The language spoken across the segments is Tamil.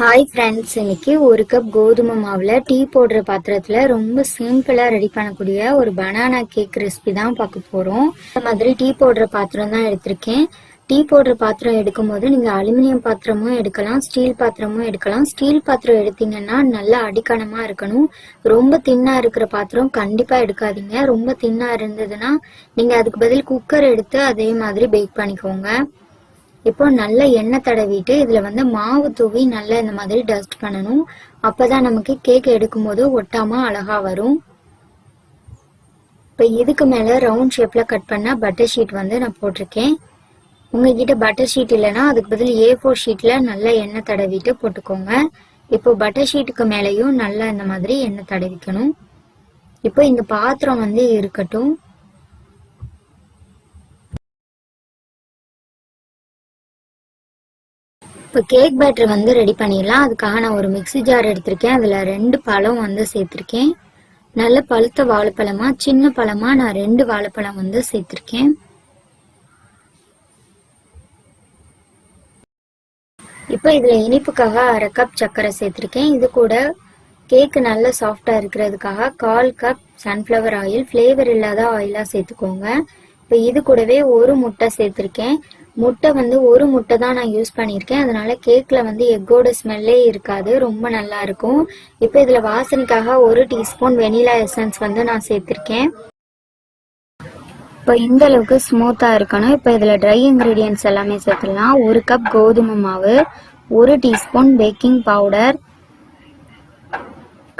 ஹாய் ஃப்ரெண்ட்ஸ் இன்னைக்கு ஒரு கப் கோதுமை மாவில் டீ போடுற பாத்திரத்தில் ரொம்ப சிம்பிளாக ரெடி பண்ணக்கூடிய ஒரு பனானா கேக் ரெசிபி தான் பார்க்க போகிறோம் இந்த மாதிரி டீ போடுற பாத்திரம் தான் எடுத்திருக்கேன். டீ போடுற பாத்திரம் எடுக்கும்போது நீங்கள் அலுமினியம் பாத்திரமும் எடுக்கலாம் ஸ்டீல் பாத்திரமும் எடுக்கலாம். ஸ்டீல் பாத்திரம் எடுத்தீங்கன்னா நல்லா அடிக்கணமாக இருக்கணும். ரொம்ப தின்னாக இருக்கிற பாத்திரம் கண்டிப்பாக எடுக்காதீங்க. ரொம்ப தின்னாக இருந்ததுன்னா நீங்கள் அதுக்கு பதில் குக்கர் எடுத்து அதே மாதிரி பேக் பண்ணிக்கோங்க. இப்போ நல்ல எண்ணெய் தடவிட்டு இதுல வந்து மாவு தூவி நல்லா இந்த மாதிரி டஸ்ட் பண்ணணும். அப்பதான் நமக்கு கேக் எடுக்கும்போது ஒட்டாம அழகா வரும். இப்போ இதுக்கு மேல ரவுண்ட் ஷேப்ல கட் பண்ண பட்டர் ஷீட் வந்து நான் போட்டிருக்கேன். உங்ககிட்ட பட்டர் ஷீட் இல்லைன்னா அதுக்கு பதில் ஏ ஃபோர் ஷீட்ல நல்லா எண்ணெய் தடவிட்டு போட்டுக்கோங்க. இப்போ பட்டர் ஷீட்டுக்கு மேலேயும் நல்லா இந்த மாதிரி எண்ணெய் தடவிக்கணும். இப்போ இந்த பாத்திரம் வந்து இருக்கட்டும். இப்போ கேக் பேட்டர் வந்து ரெடி பண்ணிடலாம். அதுக்காக நான் ஒரு மிக்ஸி ஜார் எடுத்திருக்கேன். அதில் ரெண்டு பழம் வந்து சேர்த்துருக்கேன். நல்ல பழுத்த வாழைப்பழமா சின்ன பழமா நான் ரெண்டு வாழைப்பழம் வந்து சேர்த்துருக்கேன். இப்போ இதில் இனிப்புக்காக அரை கப் சர்க்கரை சேர்த்துருக்கேன். இது கூட கேக்கு நல்ல சாஃப்டாக இருக்கிறதுக்காக கால் கப் சன்ஃப்ளவர் ஆயில் ஃப்ளேவர் இல்லாத ஆயிலாக சேர்த்துக்கோங்க. இப்போ இது கூடவே ஒரு முட்டை சேர்த்துருக்கேன். முட்டை வந்து ஒரு முட்டை தான் நான் யூஸ் பண்ணியிருக்கேன். அதனால கேக்கில் வந்து எக்கோட ஸ்மெல்லே இருக்காது. ரொம்ப நல்லா இருக்கும். இப்போ இதில் வாசனைக்காக ஒரு டீஸ்பூன் வெனிலா எசன்ஸ் வந்து நான் சேர்த்துருக்கேன். இப்போ இந்த அளவுக்கு ஸ்மூத்தாக இருக்கணும். இப்போ இதில் ட்ரை இன்க்ரீடியன்ஸ் எல்லாமே சேர்த்துடலாம். ஒரு கப் கோதுமை மாவு ஒரு டீஸ்பூன் பேக்கிங் பவுடர்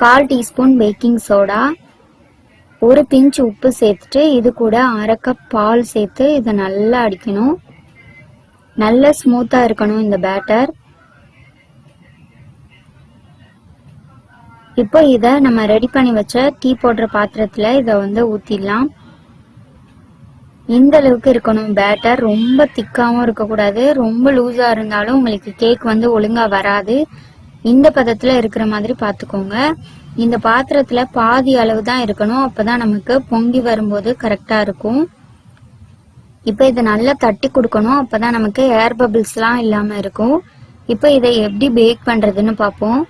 கால் டீஸ்பூன் பேக்கிங் சோடா ஒரு பிஞ்ச் உப்பு சேர்த்துட்டு இது கூட அரை கப் பால் சேர்த்து இதை நல்லா அடிக்கணும். நல்ல ஸ்மூத்தாக இருக்கணும் இந்த பேட்டர் இப்போ இதை நம்ம ரெடி பண்ணி வச்ச டீ போடுற பாத்திரத்தில் இதை வந்து ஊற்றிடலாம் இந்த அளவுக்கு இருக்கணும் பேட்டர் ரொம்ப திக்காவும் இருக்கக்கூடாது. ரொம்ப லூஸாக இருந்தாலும் உங்களுக்கு கேக் வந்து ஒழுங்காக வராது. இந்த பதத்தில் இருக்கிற மாதிரி பார்த்துக்கோங்க இந்த பாத்திரத்தில் பாதி அளவு தான் இருக்கணும். அப்போதான் நமக்கு பொங்கி வரும்போது கரெக்டாக இருக்கும். இப்போ இதை நல்லா தட்டி கொடுக்கணும். அப்பதான் நமக்கு ஏர் பபிள்ஸ்லாம் இல்லாமல் இருக்கும். இப்போ இதை எப்படி பேக் பண்ணுறதுன்னு பார்ப்போம்.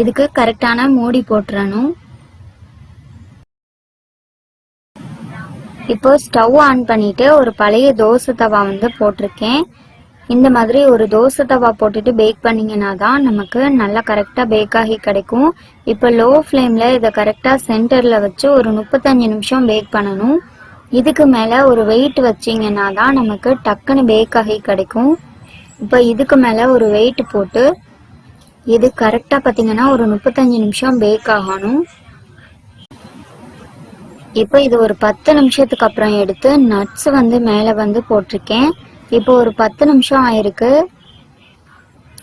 இதுக்கு கரெக்டான மூடி போட்டுறணும். இப்போ ஸ்டவ் ஆன் பண்ணிட்டு ஒரு பழைய தோசை தவா வந்து போட்டிருக்கேன். இந்த மாதிரி ஒரு தோசை தவா போட்டுட்டு பேக் பண்ணீங்கன்னா தான் நமக்கு நல்லா கரெக்டாக பேக் ஆகி கிடைக்கும். இப்போ லோ ஃப்ளேமில் இதை கரெக்டாக சென்டரில் வச்சு ஒரு முப்பத்தஞ்சு நிமிஷம் பேக் பண்ணணும். இதுக்கு மேலே ஒரு வெயிட் வச்சிங்கன்னா தான் நமக்கு டக்குன்னு பேக் ஆகி கிடைக்கும். இப்போ இதுக்கு மேலே ஒரு வெயிட் போட்டு இது கரெக்டாக பார்த்தீங்கன்னா ஒரு முப்பத்தஞ்சு நிமிஷம் பேக் ஆகணும். இப்போ இது ஒரு பத்து நிமிஷத்துக்கு அப்புறம் எடுத்து நட்ஸ் வந்து மேலே வந்து போட்டிருக்கேன். இப்போ ஒரு பத்து நிமிஷம் ஆயிருக்கு.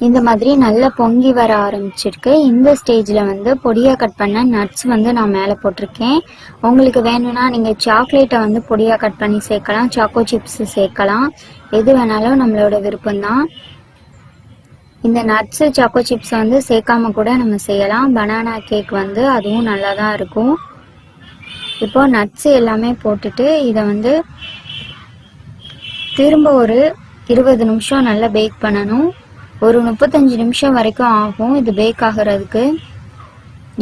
இந்த மாதிரி நல்லா பொங்கி வர ஆரம்பிச்சிருக்கு. இந்த ஸ்டேஜில் வந்து பொடியாக கட் பண்ண நட்ஸ் வந்து நான் மேலே போட்டிருக்கேன். உங்களுக்கு வேணும்னா நீங்கள் சாக்லேட்டை வந்து பொடியாக கட் பண்ணி சேர்க்கலாம் சாக்கோ சிப்ஸ் சேர்க்கலாம். எது வேணாலும் நம்மளோட விருப்பம்தான். இந்த நட்ஸு சாக்கோ சிப்ஸ் வந்து சேர்க்காம கூட நம்ம செய்யலாம். பனானா கேக் வந்து அதுவும் நல்லா தான் இருக்கும். இப்போ நட்ஸு எல்லாமே போட்டுட்டு இதை வந்து திரும்ப ஒரு இருபது நிமிஷம் நல்லா பேக் பண்ணணும். ஒரு முப்பத்தஞ்சு நிமிஷம் வரைக்கும் ஆகும். இது பேக் ஆகிறதுக்கு.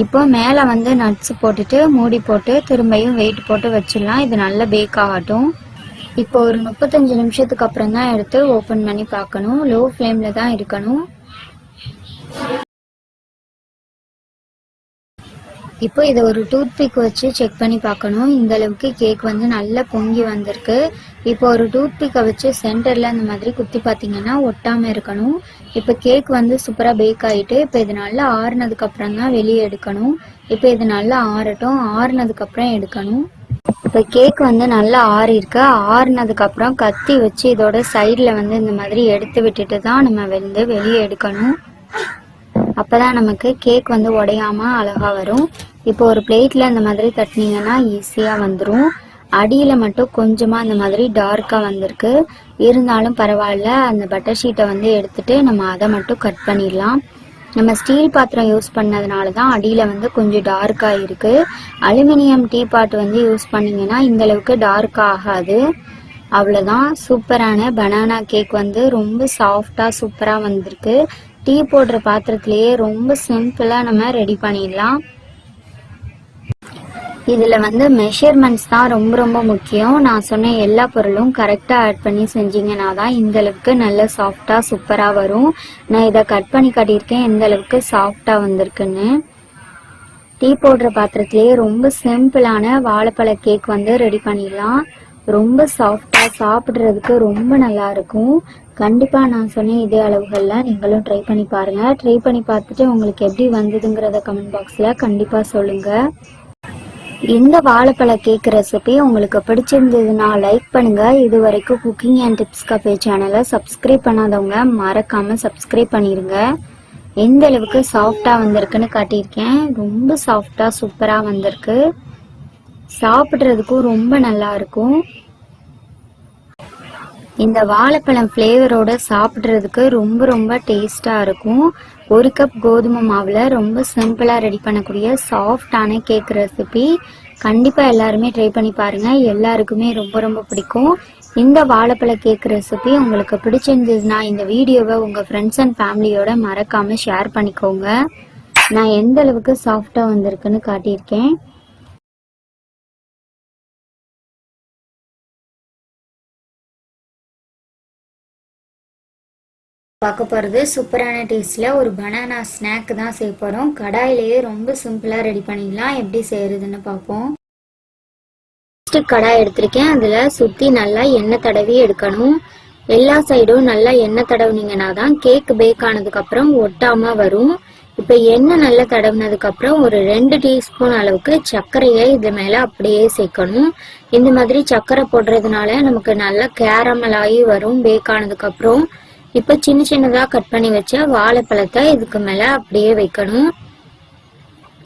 இப்போ மேலே வந்து நட்ஸ் போட்டுட்டு மூடி போட்டு திரும்பியும் வெயிட் போட்டு வச்சிடலாம். இது நல்லா பேக் ஆகட்டும். இப்போ ஒரு முப்பத்தஞ்சு நிமிஷத்துக்கு அப்புறம் தான் எடுத்து ஓப்பன் பண்ணி பார்க்கணும். லோ ஃப்ளேமில் தான் இருக்கணும். இப்போ இதை ஒரு டூத் பிக் வச்சு செக் பண்ணி பார்க்கணும். இந்த அளவுக்கு கேக் வந்து நல்லா பொங்கி வந்திருக்கு. இப்போ ஒரு டூத் பிக்கை வச்சு சென்டரில் இந்த மாதிரி குத்தி பார்த்தீங்கன்னா ஒட்டாமல் இருக்கணும். இப்போ கேக் வந்து சூப்பராக பேக் ஆகிட்டு இப்போ இது நல்லா ஆறுனதுக்கு அப்புறம் தான் வெளியே எடுக்கணும். இப்போ இது நல்லா ஆறட்டும். ஆறுனதுக்கு அப்புறம் எடுக்கணும். இப்போ கேக் வந்து நல்லா ஆறிருக்கு ஆறுனதுக்கப்புறம் ஆறுனதுக்கு அப்புறம் கத்தி வச்சு இதோட சைடில் வந்து இந்த மாதிரி எடுத்து விட்டுட்டு தான் நம்ம வந்து வெளியே எடுக்கணும். அப்பதான் நமக்கு கேக் வந்து உடையாம அழகாக வரும். இப்போ ஒரு பிளேட்ல இந்த மாதிரி தட்டினீங்கன்னா ஈஸியா வந்துடும் அடியில மட்டும் கொஞ்சமா இந்த மாதிரி டார்க்கா வந்திருக்கு. இருந்தாலும் பரவாயில்ல அந்த பட்டர் ஷீட்டை வந்து எடுத்துட்டு நம்ம அதை மட்டும் கட் பண்ணிடலாம். நம்ம ஸ்டீல் பாத்திரம் யூஸ் பண்ணதுனால தான் அடியில் வந்து கொஞ்சம் டார்க்காக இருக்குது அலுமினியம் டீ பாட் வந்து யூஸ் பண்ணிங்கன்னா இந்த அளவுக்கு ஆகாது. அவ்வளோதான் சூப்பரான பனானா கேக் வந்து ரொம்ப சாஃப்டாக சூப்பராக வந்திருக்கு. டீ போடுற பாத்திரத்திலேயே ரொம்ப சிம்பிளாக நம்ம ரெடி பண்ணிடலாம். இதில் வந்து மெஷர்மெண்ட்ஸ் தான் ரொம்ப ரொம்ப முக்கியம். நான் சொன்ன எல்லா பொருளும் கரெக்டாக ஆட் பண்ணி செஞ்சீங்கன்னா தான் இந்த அளவுக்கு நல்ல சாஃப்டாக சூப்பராக வரும். நான் இதை கட் பண்ணி காட்டியிருக்கேன். எந்த அளவுக்கு சாஃப்டாக வந்திருக்குன்னு. டீ போடுற பாத்திரத்திலேயே ரொம்ப சிம்பிளான வாழைப்பழ கேக் வந்து ரெடி பண்ணிடலாம். ரொம்ப சாஃப்டாக சாப்பிட்றதுக்கு ரொம்ப நல்லா இருக்கும். கண்டிப்பா நான் சொன்ன இதே அளவுகள்ல நீங்களும் ட்ரை பண்ணி பாருங்க. ட்ரை பண்ணி பார்த்துட்டு உங்களுக்கு எப்படி வந்ததுங்கிறத கமெண்ட் பாக்ஸ்ல கண்டிப்பா சொல்லுங்க. இந்த வாழைப்பழ கேக் ரெசிபி உங்களுக்கு பிடிச்சிருந்ததுன்னா லைக் பண்ணுங்க. இது வரைக்கும் குக்கிங் அண்ட் டிப்ஸ் கஃபே சேனலை சப்ஸ்கிரைப் பண்ணாதவங்க மறக்காம சப்ஸ்கிரைப் பண்ணிருங்க. எந்த அளவுக்கு சாஃப்டா வந்திருக்குன்னு காட்டியிருக்கேன். ரொம்ப சாஃப்டா சூப்பரா வந்திருக்கு. சாப்பிட்றதுக்கும் ரொம்ப நல்லா இருக்கும். இந்த வாழைப்பழம் ஃப்ளேவரோட சாப்பிட்றதுக்கு ரொம்ப ரொம்ப டேஸ்ட்டாக இருக்கும். ஒரு கப் கோதுமை மாவில் ரொம்ப சிம்பிளாக ரெடி பண்ணக்கூடிய சாஃப்டான கேக் ரெசிபி கண்டிப்பாக எல்லாருமே ட்ரை பண்ணி பாருங்கள் எல்லாருக்குமே ரொம்ப ரொம்ப பிடிக்கும். இந்த வாழைப்பழ கேக் ரெசிபி உங்களுக்கு பிடிச்சிருந்ததுன்னா இந்த வீடியோவை உங்கள் ஃப்ரெண்ட்ஸ் அண்ட் ஃபேமிலியோட மறக்காமல் ஷேர் பண்ணிக்கோங்க. நான் எந்த அளவுக்கு சாஃப்டாக வந்திருக்குன்னு காட்டியிருக்கேன். பார்க்க போகிறது சூப்பரான டேஸ்ட்டில் ஒரு பனானா ஸ்நாக் தான் செய்ய போகிறோம் கடாயிலேயே ரொம்ப சிம்பிளாக ரெடி பண்ணிக்கலாம் எப்படி செய்யறதுன்னு பார்ப்போம். ஃபஸ்ட்டு கடாய் எடுத்திருக்கேன். அதில் சுற்றி நல்லா எண்ணெய் தடவி எடுக்கணும். எல்லா சைடும் நல்லா எண்ணெய் தடவுனீங்கன்னா தான் கேக் பேக் ஆனதுக்கப்புறம் ஒட்டாமல் வரும். இப்போ எண்ணெய் நல்லா தடவுனதுக்கப்புறம் ஒரு ரெண்டு டீஸ்பூன் அளவுக்கு சர்க்கரையை இது மேலே அப்படியே சேர்க்கணும். இந்த மாதிரி சர்க்கரை போடுறதுனால நமக்கு நல்லா கேரமலாகி வரும். பேக் ஆனதுக்கப்புறம் இப்ப சின்ன சின்னதா கட் பண்ணி வச்ச வாழைப்பழத்தை இதுக்கு மேல அப்படியே வைக்கணும்.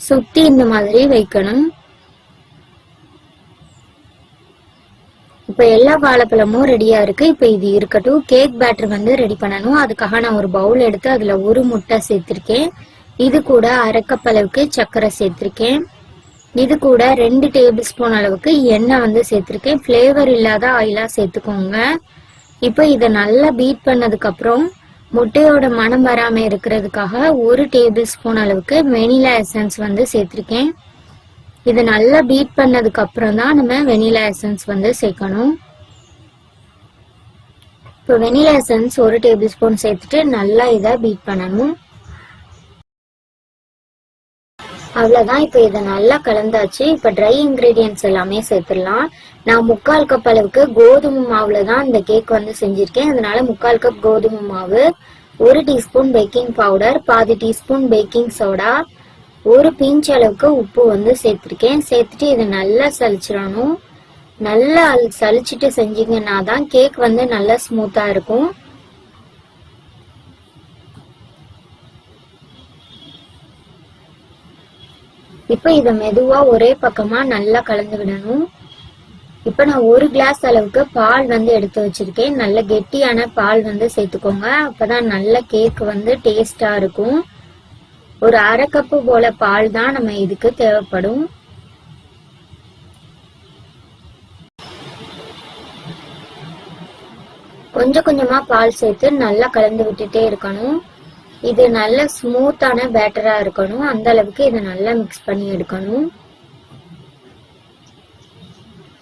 சுத்தி இந்த மாதிரி வைக்கணும். இப்ப எல்லா வாழைப்பழமும் ரெடியா இருக்கு. இப்ப இது இருக்கட்டும். கேக் பேட்டர் வந்து ரெடி பண்ணணும். அதுக்காக நான் ஒரு பவுல் எடுத்து அதுல ஒரு முட்டை சேர்த்திருக்கேன். இது கூட அரை அளவுக்கு சர்க்கரை சேர்த்திருக்கேன். இது கூட ரெண்டு டேபிள் ஸ்பூன் அளவுக்கு எண்ணெய் வந்து சேர்த்திருக்கேன். ஃப்ளேவர் இல்லாத ஆயிலா சேர்த்துக்கோங்க. இப்போ இதை நல்லா பீட் பண்ணதுக்கப்புறம் முட்டையோட மனம் வராமல் இருக்கிறதுக்காக ஒரு டேபிள் ஸ்பூன் அளவுக்கு வெனிலா எசன்ஸ் வந்து சேர்த்துருக்கேன். இதை நல்லா பீட் பண்ணதுக்கப்புறம் தான் நம்ம வெனிலா எசன்ஸ் வந்து சேர்க்கணும். இப்போ வெனிலா எசன்ஸ் ஒரு டேபிள் ஸ்பூன் சேர்த்துட்டு நல்லா இதை பீட் பண்ணணும். அவ்வளோதான் இப்போ இதை நல்லா கலந்தாச்சு. இப்போ ட்ரை இன்கிரீடியன்ஸ் எல்லாமே சேர்த்துடலாம். நான் முக்கால் கப் அளவுக்கு கோதுமை மாவில் தான் இந்த கேக் வந்து செஞ்சுருக்கேன். அதனால முக்கால் கப் கோதுமை மாவு ஒரு டீஸ்பூன் பேக்கிங் பவுடர் பாதி டீஸ்பூன் பேக்கிங் சோடா ஒரு பிஞ்ச் அளவுக்கு உப்பு வந்து சேர்த்துருக்கேன். சேர்த்துட்டு இதை நல்லா சலிச்சிடணும் நல்லா சலிச்சிட்டு செஞ்சீங்கன்னா தான் கேக் வந்து நல்லா ஸ்மூத்தாக இருக்கும். இப்போ இதை மெதுவா ஒரே பக்கமா நல்லா கலந்து விடணும். இப்போ நான் ஒரு கிளாஸ் அளவுக்கு பால் வந்து எடுத்து வச்சிருக்கேன். நல்ல கெட்டியான பால் வந்து சேர்த்துக்கோங்க. அப்பதான் நல்ல கேக் வந்து டேஸ்டா இருக்கும். ஒரு அரை கப்பு போல பால் தான் நம்ம இதுக்கு தேவைப்படும். கொஞ்சம் கொஞ்சமா பால் சேர்த்து நல்லா கலந்து விட்டுட்டே இருக்கணும். இது நல்ல ஸ்மூத்தான பேட்டரா இருக்கணும். அந்த அளவுக்கு இதை நல்லா மிக்ஸ் பண்ணி எடுக்கணும்.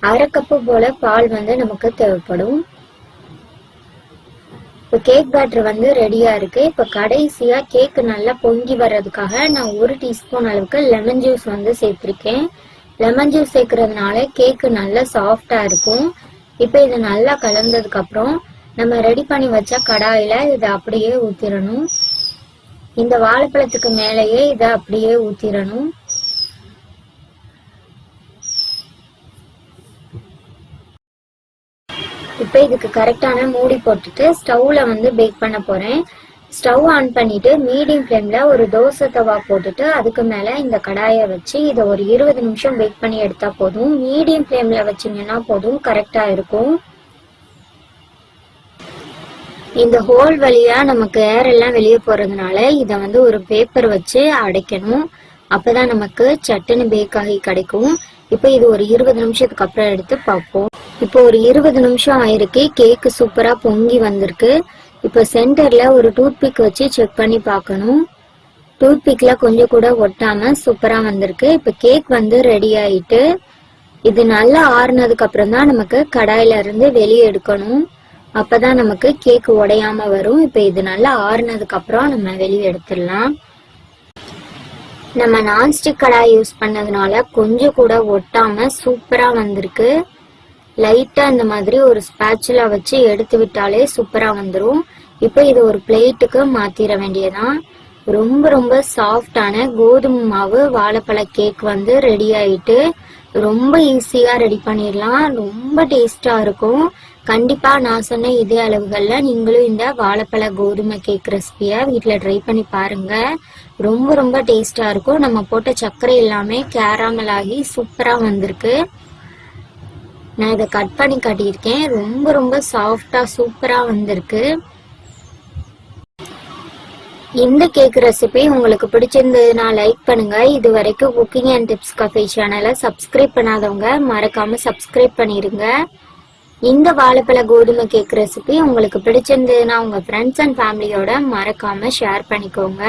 அரை கப்பு போல பால் வந்து நமக்கு தேவைப்படும். இப்போ கேக் பேட்டர் வந்து ரெடியா இருக்கு. இப்போ கடைசியா கேக் நல்லா பொங்கி வர்றதுக்காக நான் ஒரு டீஸ்பூன் அளவுக்கு லெமன் ஜூஸ் வந்து சேர்த்திருக்கேன். லெமன் ஜூஸ் சேர்க்கறதுனால கேக்கு நல்லா சாஃப்டா இருக்கும். இப்போ இது நல்லா கலந்ததுக்கு அப்புறம் நம்ம ரெடி பண்ணி வச்ச கடாயில இதை அப்படியே ஊத்திரணும். இந்த வாழைப்பழத்துக்கு மேலேயே இதை அப்படியே ஊத்திரணும் இப்போ இதுக்கு கரெக்டான மூடி போட்டுட்டு ஸ்டவ்ல வந்து பேக் பண்ண போறேன். ஸ்டவ் ஆன் பண்ணிட்டு மீடியம் ஃப்ளேம்ல ஒரு தோசை தவா போட்டுட்டு அதுக்கு மேல இந்த கடாயை வச்சு இதை ஒரு இருபது நிமிஷம் பேக் பண்ணி எடுத்தா போதும். மீடியம் ஃப்ளேம்ல வச்சீங்கன்னா போதும் கரெக்டா இருக்கும். இந்த ஹோல் வழியா நமக்கு ஏர் எல்லாம் வெளியே போறதுனால இத வந்து ஒரு பேப்பர் வச்சு அடைக்கணும். அப்பதான் நமக்கு சட்டுன்னு பேக் ஆகி கிடைக்கும். இப்போ இது ஒரு இருபது நிமிஷத்துக்கு அப்புறம் எடுத்து பார்ப்போம். இப்போ ஒரு இருபது நிமிஷம் ஆயிருக்கு. கேக்கு சூப்பரா பொங்கி வந்திருக்கு. இப்போ சென்டர்ல ஒரு டூத் பிக் வச்சு செக் பண்ணி பார்க்கணும். டூத் பிக்ல கொஞ்சம் கூட ஒட்டாம சூப்பரா வந்திருக்கு. இப்போ கேக் வந்து ரெடி ஆயிட்டு இது நல்லா ஆறுனதுக்கு அப்புறம் தான் நமக்கு கடாயில இருந்து வெளியே எடுக்கணும். அப்பதான் நமக்கு கேக் உடையாம வரும். இப்போ இது நல்லா ஆறுனதுக்கு அப்புறம் நம்ம வெளியே எடுத்துடலாம். நம்ம நான்ஸ்டிக் கடாய் யூஸ் பண்ணதுனால கொஞ்சம் கூட ஒட்டாம சூப்பரா வந்திருக்கு. லைட்டா இந்த மாதிரி ஒரு ஸ்பேச்சுலா வச்சு எடுத்து விட்டாலே சூப்பரா வந்துடும் இப்போ இது ஒரு பிளேட்டுக்கு மாத்திர வேண்டியதான் ரொம்ப ரொம்ப சாஃப்டான கோதுமை மாவு வாழைப்பழ கேக் வந்து ரெடி ஆயிட்டு ரொம்ப ஈஸியா ரெடி பண்ணிடலாம். ரொம்ப டேஸ்டா இருக்கும். கண்டிப்பா நான் சொன்ன இதே அளவுகள்ல நீங்களும் இந்த வாழைப்பழ கோதுமை கேக் ரெசிபிய வீட்டில் ட்ரை பண்ணி பாருங்க. ரொம்ப ரொம்ப டேஸ்டா இருக்கும். நம்ம போட்ட சர்க்கரை எல்லாமே கேராமல் ஆகி சூப்பரா வந்திருக்கு. நான் இதை கட் பண்ணி காட்டியிருக்கேன். ரொம்ப ரொம்ப சாஃப்டா சூப்பரா வந்திருக்கு. இந்த கேக் ரெசிபி உங்களுக்கு பிடிச்சிருந்ததுன்னா லைக் பண்ணுங்க. இது வரைக்கும் குக்கிங் அண்ட் டிப்ஸ் கஃபே சேனலை சப்ஸ்கிரைப் பண்ணாதவங்க மறக்காம சப்ஸ்கிரைப் பண்ணிருங்க. இந்த வாழைப்பழ கோதுமை கேக் ரெசிபி உங்களுக்கு பிடிச்சிருந்ததுன்னா உங்க ஃப்ரெண்ட்ஸ் அண்ட் ஃபேமிலியோட மறக்காம ஷேர் பண்ணிக்கோங்க.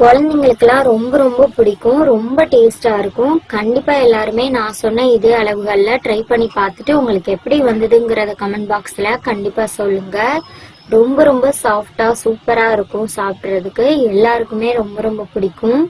குழந்தைங்களுக்கெல்லாம் ரொம்ப ரொம்ப பிடிக்கும். ரொம்ப டேஸ்டா இருக்கும். கண்டிப்பா எல்லாருமே நான் சொன்ன இதே அளவுகள்ல ட்ரை பண்ணி பார்த்துட்டு உங்களுக்கு எப்படி வந்ததுங்கிறத கமெண்ட் பாக்ஸ்ல கண்டிப்பா சொல்லுங்க. ரொம்ப ரொம்ப சாஃப்டா சூப்பரா இருக்கும் சாப்பிட்றதுக்கு. எல்லாருக்குமே ரொம்ப ரொம்ப பிடிக்கும்.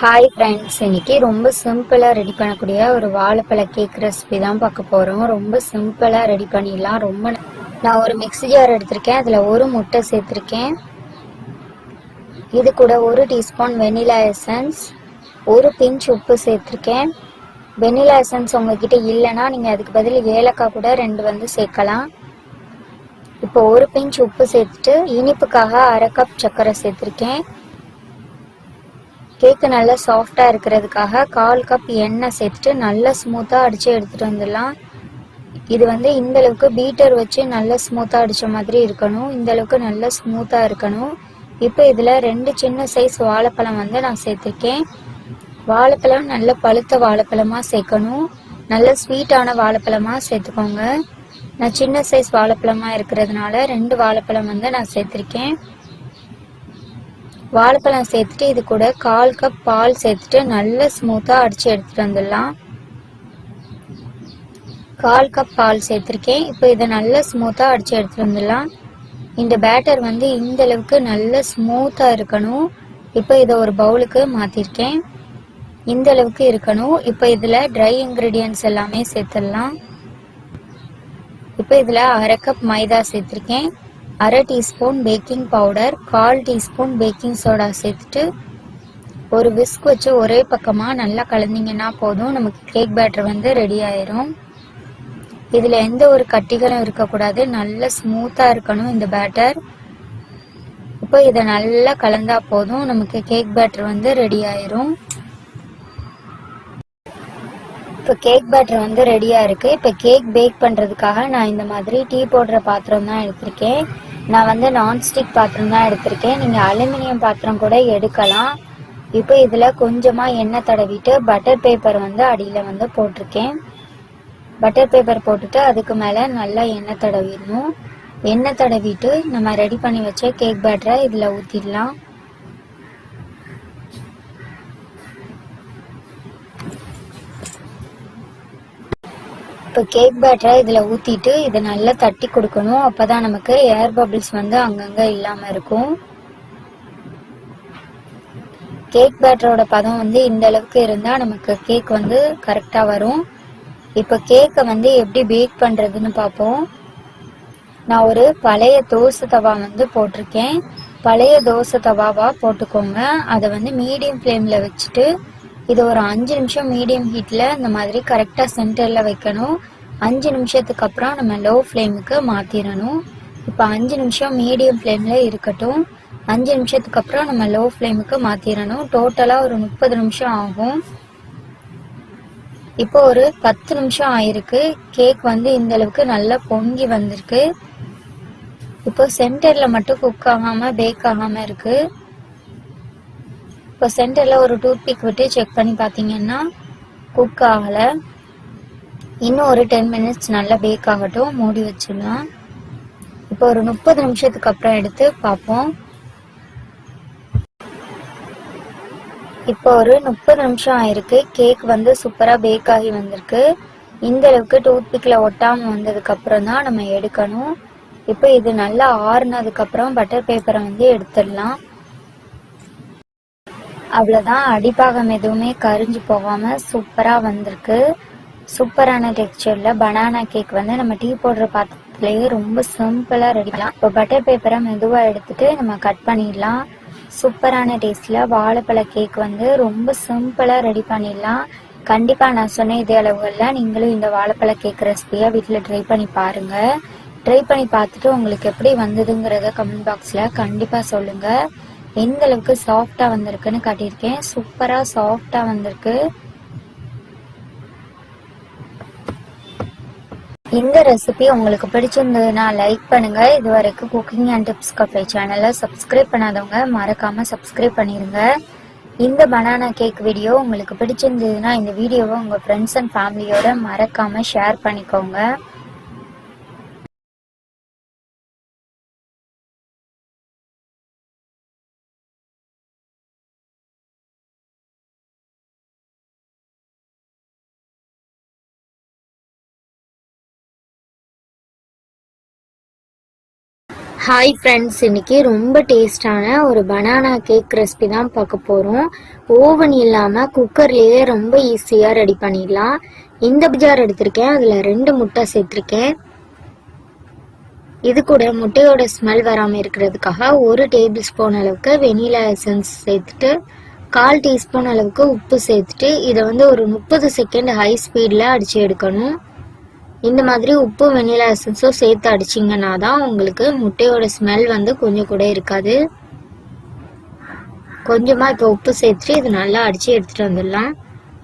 ஹாய் ஃப்ரெண்ட்ஸ் இன்னைக்கு ரொம்ப சிம்பிளாக ரெடி பண்ணக்கூடிய ஒரு வாழைப்பழ கேக் ரெசிபி தான் பார்க்க போகிறோம் ரொம்ப சிம்பிளாக ரெடி பண்ணிடலாம். ரொம்ப நான் ஒரு மிக்ஸி ஜார் எடுத்திருக்கேன். அதில் ஒரு முட்டை சேர்த்துருக்கேன். இது கூட ஒரு டீஸ்பூன் வெனிலா எசன்ஸ் ஒரு பிஞ்ச் உப்பு சேர்த்துருக்கேன். வெனிலா எசன்ஸ் உங்ககிட்ட இல்லைன்னா நீங்கள் அதுக்கு பதில் ஏலக்காய் கூட ரெண்டு வந்து சேர்க்கலாம். இப்போ ஒரு பிஞ்ச் உப்பு சேர்த்துட்டு இனிப்புக்காக அரை கப் சர்க்கரை சேர்த்துருக்கேன். கேக்கு நல்லா சாஃப்டா இருக்கிறதுக்காக கால் கப் எண்ணெய் சேர்த்துட்டு நல்லா ஸ்மூத்தா அடிச்சு எடுத்துட்டு வந்துடலாம். இது வந்து இந்த அளவுக்கு பீட்டர் வச்சு நல்லா ஸ்மூத்தா அடிச்ச மாதிரி இருக்கணும். இந்த அளவுக்கு நல்லா ஸ்மூத்தா இருக்கணும். இப்போ இதுல ரெண்டு சின்ன சைஸ் வாழைப்பழம் வந்து நான் சேர்த்துருக்கேன். வாழைப்பழம் நல்ல பழுத்த வாழைப்பழமா சேர்க்கணும். நல்ல ஸ்வீட்டான வாழைப்பழமா சேர்த்துக்கோங்க. நான் சின்ன சைஸ் வாழைப்பழமா இருக்கிறதுனால ரெண்டு வாழைப்பழம் வந்து நான் சேர்த்திருக்கேன். வாழைப்பழம் சேர்த்துட்டு இது கூட கால் கப் பால் சேர்த்துட்டு நல்லா ஸ்மூத்தாக அடித்து எடுத்துகிட்டு வந்துடலாம். கால் கப் பால் சேர்த்துருக்கேன். இப்போ இதை நல்லா ஸ்மூத்தாக அடித்து எடுத்துகிட்டு வந்துடலாம். இந்த பேட்டர் வந்து இந்த அளவுக்கு நல்ல ஸ்மூத்தாக இருக்கணும். இப்போ இதை ஒரு பவுலுக்கு மாற்றிருக்கேன் இந்த அளவுக்கு இருக்கணும். இப்போ இதில் ட்ரை இன்கிரீடியன்ஸ் எல்லாமே சேர்த்துடலாம். இப்போ இதில் அரை கப் மைதா சேர்த்துருக்கேன். அரை டீஸ்பூன் பேக்கிங் பவுடர் கால் டீஸ்பூன் பேக்கிங் சோடா சேர்த்துட்டு ஒரு விஸ்க் வச்சு ஒரே பக்கமாக நல்லா கலந்தீங்கன்னா போதும். நமக்கு கேக் பேட்டர் வந்து ரெடி ஆயிரும். இதில் எந்த ஒரு கட்டிகளும் இருக்கக்கூடாது. நல்ல ஸ்மூத்தாக இருக்கணும் இந்த பேட்டர். இப்போ இதை நல்லா கலந்தா போதும். நமக்கு கேக் பேட்டர் வந்து ரெடி ஆயிரும். இப்போ கேக் பேட்டர் வந்து ரெடியாக இருக்கு. இப்போ கேக் பேக் பண்ணுறதுக்காக நான் இந்த மாதிரி டீ போடுற பாத்திரம் தான் எடுத்திருக்கேன். நான் வந்து நான்ஸ்டிக் பாத்திரம் தான் எடுத்திருக்கேன். நீங்க அலுமினியம் பாத்திரம் கூட எடுக்கலாம். இப்போ இதுல கொஞ்சமா எண்ணெய் தடவிட்டு பட்டர் பேப்பர் வந்து அடியில வந்து போட்டிருக்கேன். பட்டர் பேப்பர் போட்டுட்டு அதுக்கு மேல நல்லா எண்ணெய் தடவிடணும். எண்ணெய் தடவிட்டு நம்ம ரெடி பண்ணி வச்ச கேக் பேட்டரை இதுல ஊத்திடலாம். இப்போ கேக் பேட்டரை இதில் ஊற்றிட்டு இதை நல்லா தட்டி கொடுக்கணும். அப்போ தான் நமக்கு ஏர் பபிள்ஸ் வந்து அங்கங்கே இல்லாமல் இருக்கும். கேக் பேட்டரோட பதம் வந்து இந்த அளவுக்கு இருந்தால் நமக்கு கேக் வந்து கரெக்டாக வரும். இப்போ கேக்கை வந்து எப்படி பேக் பண்ணுறதுன்னு பார்ப்போம். நான் ஒரு பழைய தோசை தவா வந்து போட்டிருக்கேன். பழைய தோசை தவாவாக போட்டுக்கோங்க. அதை வந்து மீடியம் ஃப்ளேமில் வச்சுட்டு இது ஒரு அஞ்சு நிமிஷம் மீடியம் ஹீட்டில் இந்த மாதிரி கரெக்டாக சென்டரில் வைக்கணும். அஞ்சு நிமிஷத்துக்கு அப்புறம் நம்ம லோ ஃப்ளேமுக்கு மாற்றிடணும் இப்போ அஞ்சு நிமிஷம் மீடியம் ஃப்ளேமில் இருக்கட்டும். அஞ்சு நிமிஷத்துக்கு அப்புறம் நம்ம லோ ஃப்ளேமுக்கு மாற்றிடணும் டோட்டலாக ஒரு முப்பது நிமிஷம் ஆகும். இப்போ ஒரு பத்து நிமிஷம் ஆயிருக்கு. கேக் வந்து இந்த அளவுக்கு நல்லா பொங்கி வந்திருக்கு. இப்போ சென்டரில் மட்டும் குக் ஆகாமல் பேக் ஆகாமல் இருக்குது இப்போ சென்டரில் ஒரு டூத் பிக் விட்டு செக் பண்ணி பார்த்தீங்கன்னா குக் ஆகலை. இன்னும் ஒரு டென் மினிட்ஸ் நல்லா பேக் ஆகட்டும் மூடி வச்சிடலாம். இப்போ ஒரு முப்பது நிமிஷத்துக்கு அப்புறம் எடுத்து பார்ப்போம். இப்போ ஒரு முப்பது நிமிஷம் ஆயிருக்கு. கேக் வந்து சூப்பராக பேக் ஆகி வந்திருக்கு. இந்த அளவுக்கு டூத் பிக்ல வந்ததுக்கு அப்புறம் தான் நம்ம எடுக்கணும். இப்போ இது நல்லா ஆறுனதுக்கப்புறம் பட்டர் பேப்பரை வந்து எடுத்துடலாம். அவ்வளோதான் அடிப்பாகம் எதுவுமே கரிஞ்சு போகாமல் சூப்பராக வந்திருக்கு. சூப்பரான டெக்ஸ்டரில் பனானா கேக் வந்து நம்ம டீ போடுற பாத்திரத்துலேயே ரொம்ப சிம்பிளாக ரெடி பண்ணலாம். இப்போ பட்டர் பேப்பரை மெதுவாக எடுத்துட்டு நம்ம கட் பண்ணிடலாம். சூப்பரான டேஸ்டில் வாழைப்பழ கேக் வந்து ரொம்ப சிம்பிளாக ரெடி பண்ணிடலாம். கண்டிப்பாக நான் சொன்ன இதே அளவுகளில் நீங்களும் இந்த வாழைப்பழ கேக் ரெசிபியாக வீட்டில் ட்ரை பண்ணி பாருங்க. ட்ரை பண்ணி பார்த்துட்டு உங்களுக்கு எப்படி வந்ததுங்கிறத கமெண்ட் பாக்ஸில் கண்டிப்பாக சொல்லுங்கள் எந்த அளவுக்கு சாஃப்டா வந்திருக்குன்னு காட்டியிருக்கேன். சூப்பரா சாஃப்டா வந்திருக்கு. இந்த ரெசிபி உங்களுக்கு பிடிச்சிருந்ததுன்னா லைக் பண்ணுங்க. இது வரைக்கும் குக்கிங் அண்ட் டிப்ஸ் கஃபே சேனலை சப்ஸ்கிரைப் பண்ணாதவங்க மறக்காம சப்ஸ்கிரைப் பண்ணிருங்க. இந்த பனானா கேக் வீடியோ உங்களுக்கு பிடிச்சிருந்ததுன்னா இந்த வீடியோவை உங்க ஃப்ரெண்ட்ஸ் அண்ட் ஃபேமிலியோட மறக்காம ஷேர் பண்ணிக்கோங்க. ஹாய் ஃப்ரெண்ட்ஸ் இன்னைக்கு ரொம்ப டேஸ்டான ஒரு பனானா கேக் ரெசிபி தான் பார்க்க போகிறோம் ஓவன் இல்லாமல் குக்கர்லேயே ரொம்ப ஈஸியாக ரெடி பண்ணிடலாம். இந்த பிஜார் எடுத்திருக்கேன் அதில் ரெண்டு முட்டை சேர்த்துருக்கேன். இது கூட முட்டையோட ஸ்மெல் வராமல் இருக்கிறதுக்காக ஒரு டேபிள் ஸ்பூன் அளவுக்கு வெனிலா எசன்ஸ் சேர்த்துட்டு கால் டீஸ்பூன் அளவுக்கு உப்பு சேர்த்துட்டு இதை வந்து ஒரு முப்பது செகண்ட் ஹை ஸ்பீடில் அடித்து எடுக்கணும். இந்த மாதிரி உப்பு வெண்ணிலா எசன்ஸும் சேர்த்து அடிச்சிங்கன்னா தான் உங்களுக்கு முட்டையோட ஸ்மெல் வந்து கொஞ்சம் கூட இருக்காது. கொஞ்சமாக இப்போ உப்பு சேர்த்துட்டு இது நல்லா அடித்து எடுத்துகிட்டு வந்துடலாம்.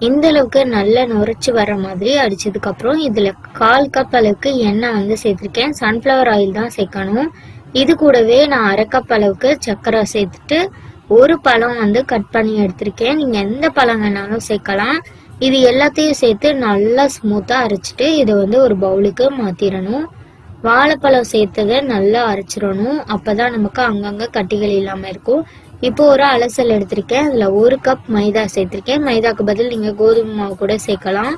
இந்த அளவுக்கு நல்லா நுரைச்சி வர மாதிரி அடித்ததுக்கப்புறம் இதில் கால் கப் அளவுக்கு எண்ணெய் வந்து சேர்த்துருக்கேன். சன்ஃப்ளவர் ஆயில் தான் சேர்க்கணும். இது கூடவே நான் அரை கப் அளவுக்கு சர்க்கரை சேர்த்துட்டு ஒரு பழம் வந்து கட் பண்ணி எடுத்திருக்கேன். நீங்கள் எந்த பழம் வேணாலும் சேர்க்கலாம். இது எல்லாத்தையும் சேர்த்து நல்லா ஸ்மூத்தாக அரைச்சிட்டு இதை வந்து ஒரு பவுலுக்கு மாற்றிடணும் வாழைப்பழம் சேர்த்ததை நல்லா அரைச்சிடணும். அப்போ தான் நமக்கு அங்கங்கே கட்டிகள் இல்லாமல் இருக்கும். இப்போ ஒரு அலசல் எடுத்திருக்கேன். அதில் ஒரு கப் மைதா சேர்த்துருக்கேன். மைதாக்கு பதில் நீங்கள் கோதுமை மாவு கூட சேர்க்கலாம்.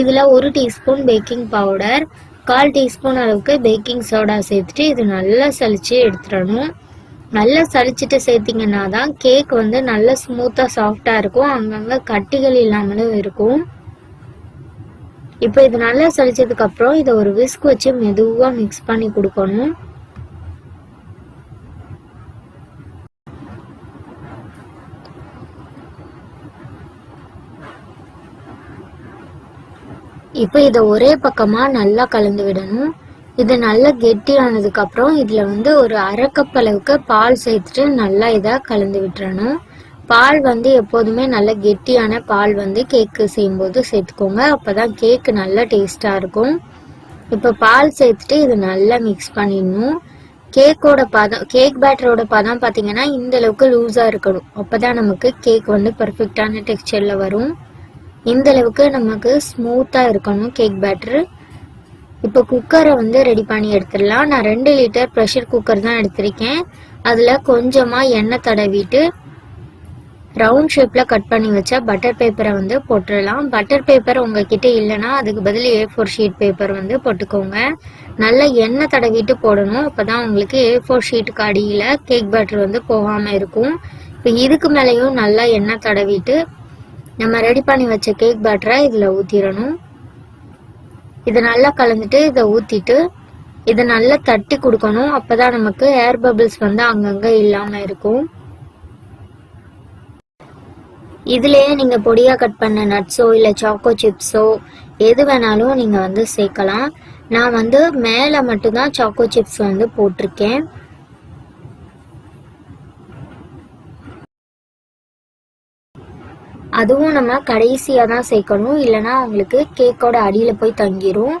இதில் ஒரு டீஸ்பூன் பேக்கிங் பவுடர் கால் டீஸ்பூன் அளவுக்கு பேக்கிங் சோடா சேர்த்துட்டு இது நல்லா சளிச்சு எடுத்துடணும். நல்லா சளிச்சிட்டு சேர்த்தீங்கன்னா தான் கேக் வந்து நல்லா ஸ்மூத்தாக சாஃப்டாக இருக்கும். அங்கங்கே கட்டிகள் இல்லாமலும் இருக்கும். இப்போ இது நல்லா சளிச்சதுக்கப்புறம் இதை ஒரு விஸ்க் வச்சு மெதுவாக மிக்ஸ் பண்ணி கொடுக்கணும். இப்போ இதை ஒரே பக்கமாக நல்லா கலந்து விடணும். இது நல்லா கெட்டியானதுக்கு அப்புறம் இதுல வந்து ஒரு அரை கப் அளவுக்கு பால் சேர்த்துட்டு நல்லா இதாக கலந்து விட்டுறணும். பால் வந்து எப்போதுமே நல்ல கெட்டியான பால் வந்து கேக்கு செய்யும்போது சேர்த்துக்கோங்க. அப்பதான் கேக்கு நல்லா டேஸ்டா இருக்கும். இப்போ பால் சேர்த்துட்டு இது நல்லா மிக்ஸ் பண்ணிடணும். கேக்கோட பதம் கேக் பேட்டரோட பதம் பார்த்தீங்கன்னா இந்த அளவுக்கு லூஸாக இருக்கணும். அப்பதான் நமக்கு கேக் வந்து பர்ஃபெக்டான டெக்ஸ்டரில் வரும். இந்த அளவுக்கு நமக்கு ஸ்மூத்தாக இருக்கணும் கேக் பேட்டர் இப்போ குக்கரை வந்து ரெடி பண்ணி எடுத்துடலாம். நான் ரெண்டு லிட்டர் ப்ரெஷர் குக்கர் தான் எடுத்திருக்கேன். அதில் கொஞ்சமாக எண்ணெய் தடவிட்டு ரவுண்ட் ஷேப்பில் கட் பண்ணி வச்சா பட்டர் பேப்பரை வந்து போட்டுடலாம். பட்டர் பேப்பர் உங்ககிட்ட இல்லைன்னா அதுக்கு பதில் ஏ ஃபோர் ஷீட் பேப்பர் வந்து போட்டுக்கோங்க. நல்லா எண்ணெய் தடவிட்டு போடணும். அப்போ தான் உங்களுக்கு ஏ ஃபோர் ஷீட்டுக்கு அடியில் கேக் பேட்டர் வந்து போகாமல் இருக்கும். இப்போ இதுக்கு மேலேயும் நல்லா எண்ணெய் தடவிட்டு நம்ம ரெடி பண்ணி வச்ச கேக் பேட்டரை இதில் ஊற்றிடணும் இதை நல்லா கலந்துட்டு இதை ஊற்றிட்டு இதை நல்லா தட்டி கொடுக்கணும். அப்பதான் நமக்கு ஏர் பபிள்ஸ் வந்து அங்கங்க இல்லாம இருக்கும். இதுலயே நீங்க பொடியா கட் பண்ண நட்ஸோ இல்ல சாக்கோ சிப்ஸோ எது வேணாலும் நீங்க வந்து சேர்க்கலாம். நான் வந்து மேல மட்டும்தான் சாக்கோ சிப்ஸ் வந்து போட்டிருக்கேன். அதுவும் நம்ம கடைசியாக தான் சேர்க்கணும். இல்லைன்னா உங்களுக்கு கேக்கோட அடியில் போய் தங்கிரும்.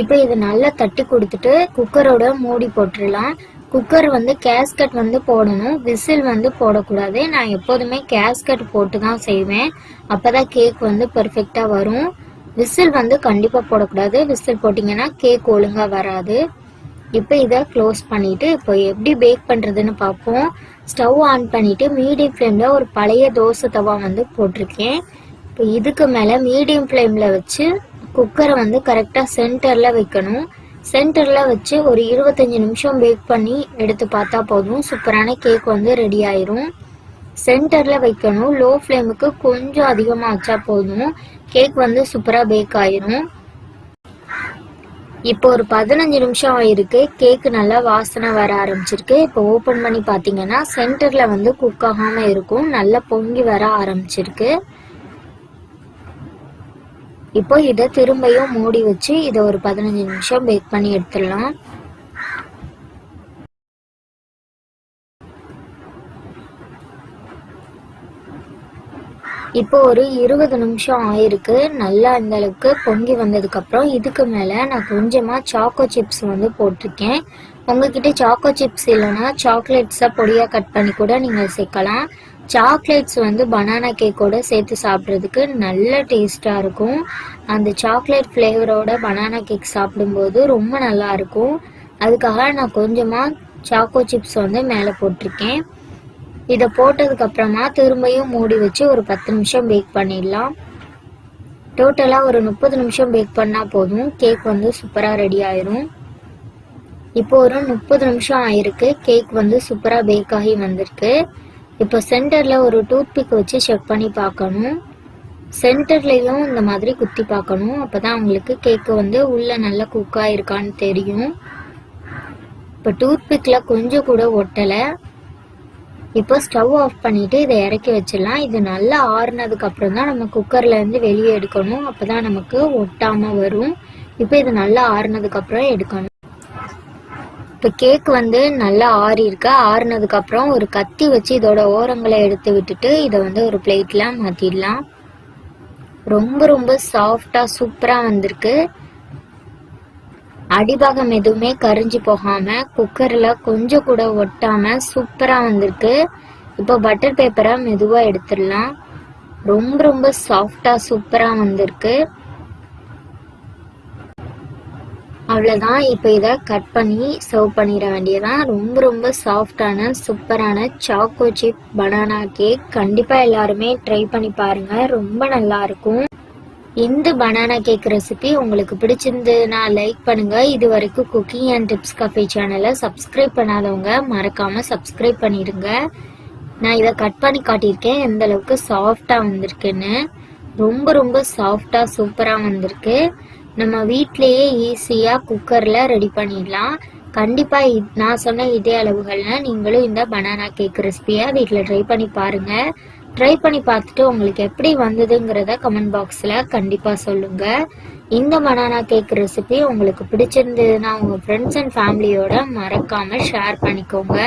இப்போ இதை நல்லா தட்டி கொடுத்துட்டு குக்கரோட மூடி போட்டுடலாம். குக்கர் வந்து கேஸ்கட் வந்து போடணும். விசில் வந்து போடக்கூடாது. நான் எப்போதுமே கேஸ்கட் போட்டு தான் செய்வேன். அப்பதான் கேக் வந்து பெர்ஃபெக்டாக வரும். விசில் வந்து கண்டிப்பாக போடக்கூடாது. விசில் போட்டிங்கன்னா கேக் ஒழுங்காக வராது. இப்போ இதை க்ளோஸ் பண்ணிட்டு இப்போ எப்படி பேக் பண்ணுறதுன்னு பார்ப்போம் ஸ்டவ் ஆன் பண்ணிட்டு மீடியம் ஃப்ளேமில் ஒரு பழைய தோசை தவா வந்து போட்டிருக்கேன். இப்போ இதுக்கு மேலே மீடியம் ஃப்ளேமில் வச்சு குக்கரை வந்து கரெக்டாக சென்டரில் வைக்கணும். சென்டரில் வச்சு ஒரு இருபத்தஞ்சி நிமிஷம் பேக் பண்ணி எடுத்து பார்த்தா போதும். சூப்பரான கேக் வந்து ரெடி ஆயிரும். சென்டரில் வைக்கணும். லோ ஃப்ளேமுக்கு கொஞ்சம் அதிகமாக வச்சா போதும். கேக் வந்து சூப்பராக பேக் ஆயிரும். இப்போ ஒரு பதினஞ்சு நிமிஷம் ஆயிருக்கு. கேக்கு நல்லா வாசனை வர ஆரம்பிச்சிருக்கு. இப்போ ஓப்பன் பண்ணி பார்த்தீங்கன்னா சென்டரில் வந்து குக் ஆகாமல் இருக்கும். நல்லா பொங்கி வர ஆரம்பிச்சிருக்கு. இப்போ இதை திரும்பியும் மூடி வச்சு இதை ஒரு பதினஞ்சு நிமிஷம் பேக் பண்ணி எடுத்துடலாம். இப்போ ஒரு இருபது நிமிஷம் ஆயிருக்கு. நல்லா இந்த அளவுக்கு பொங்கி வந்ததுக்கு அப்புறம் இதுக்கு மேல நான் கொஞ்சமா சாக்கோ சிப்ஸ் வந்து போட்டிருக்கேன். உங்ககிட்ட சாக்கோ சிப்ஸ் இல்லைன்னா சாக்லேட்ஸை பொடியா கட் பண்ணி கூட நீங்க சேர்க்கலாம். சாக்லேட்ஸ் வந்து பனானா கேக்கோட சேர்த்து சாப்பிட்றதுக்கு நல்ல டேஸ்டா இருக்கும். அந்த சாக்லேட் ஃப்ளேவரோட பனானா கேக் சாப்பிடும்போது ரொம்ப நல்லா இருக்கும். அதுக்காக நான் கொஞ்சமா சாக்கோ சிப்ஸ் வந்து மேலே போட்டிருக்கேன். இதை போட்டதுக்கப்புறமா திரும்பியும் மூடி வச்சு ஒரு பத்து நிமிஷம் பேக் பண்ணிடலாம். டோட்டலாக ஒரு முப்பது நிமிஷம் பேக் பண்ணால் போதும். கேக் வந்து சூப்பராக ரெடி ஆயிரும். இப்போ ஒரு முப்பது நிமிஷம் ஆயிருக்கு. கேக் வந்து சூப்பராக பேக் ஆகி வந்திருக்கு. இப்போ சென்டரில் ஒரு டூத் பிக் வச்சு செக் பண்ணி பார்க்கணும். சென்டர்லேயும் இந்த மாதிரி குத்தி பார்க்கணும். அப்போ தான் உங்களுக்கு கேக்கு வந்து உள்ளே நல்லா குக்காயிருக்கான்னு தெரியும். இப்போ டூத்பிக்கில் கொஞ்சம் கூட ஒட்டலை. இப்போ ஸ்டவ் ஆஃப் பண்ணிட்டு இதை இறக்கி வச்சிடலாம். இது நல்லா ஆறுனதுக்கு அப்புறம் தான் நம்ம குக்கர்லேருந்து வெளியே எடுக்கணும். அப்போ தான் நமக்கு ஒட்டாமல் வரும். இப்போ இது நல்லா ஆறுனதுக்கு அப்புறம் எடுக்கணும். இப்போ கேக் வந்து நல்லா ஆறியிருக்கு. ஆறுனதுக்கப்புறம் ஆறுனதுக்கு அப்புறம் ஒரு கத்தி வச்சு இதோட ஓரங்களை எடுத்து விட்டுட்டு இதை வந்து ஒரு பிளேட்லாம் மாத்திடலாம். ரொம்ப ரொம்ப சாஃப்டா சூப்பரா வந்திருக்கு. அடிபாகம் எதுவுமே கரிஞ்சு போகாம குக்கர்ல கொஞ்சம் கூட ஒட்டாம சூப்பரா வந்திருக்கு. இப்போ பட்டர் பேப்பரை மெதுவா எடுத்துடலாம். ரொம்ப ரொம்ப சாஃப்டா சூப்பரா வந்திருக்கு. அவ்வளோதான் இப்போ இதை கட் பண்ணி சர்வ் பண்ணிட வேண்டியதான் ரொம்ப ரொம்ப சாஃப்டான சூப்பரான சாக்கோ சிப் பனானா கேக் கண்டிப்பாக எல்லாருமே ட்ரை பண்ணி பாருங்க. ரொம்ப நல்லா இருக்கும். இந்த பனானா கேக் ரெசிபி உங்களுக்கு பிடிச்சிருந்ததுன்னா லைக் பண்ணுங்க. இது வரைக்கும் குக்கிங் அண்ட் டிப்ஸ் கஃபே சேனலை சப்ஸ்கிரைப் பண்ணாதவங்க மறக்காம சப்ஸ்கிரைப் பண்ணிடுங்க. நான் இதை கட் பண்ணி காட்டியிருக்கேன். எந்த அளவுக்கு சாஃப்டா வந்திருக்குன்னு. ரொம்ப ரொம்ப சாஃப்டா சூப்பரா வந்திருக்கு. நம்ம வீட்லயே ஈஸியா குக்கர்ல ரெடி பண்ணிடலாம். கண்டிப்பா நான் சொன்ன இதே அளவுகள்ல நீங்களும் இந்த பனானா கேக் ரெசிபியை வீட்டில் ட்ரை பண்ணி பாருங்க. ட்ரை பண்ணி பார்த்துட்டு உங்களுக்கு எப்படி வந்ததுங்கிறத கமெண்ட் பாக்ஸில் கண்டிப்பாக சொல்லுங்கள் இந்த பனானா கேக் ரெசிபி உங்களுக்கு பிடிச்சிருந்ததுன்னா உங்கள் ஃப்ரெண்ட்ஸ் அண்ட் ஃபேமிலியோட மறக்காமல் ஷேர் பண்ணிக்கோங்க.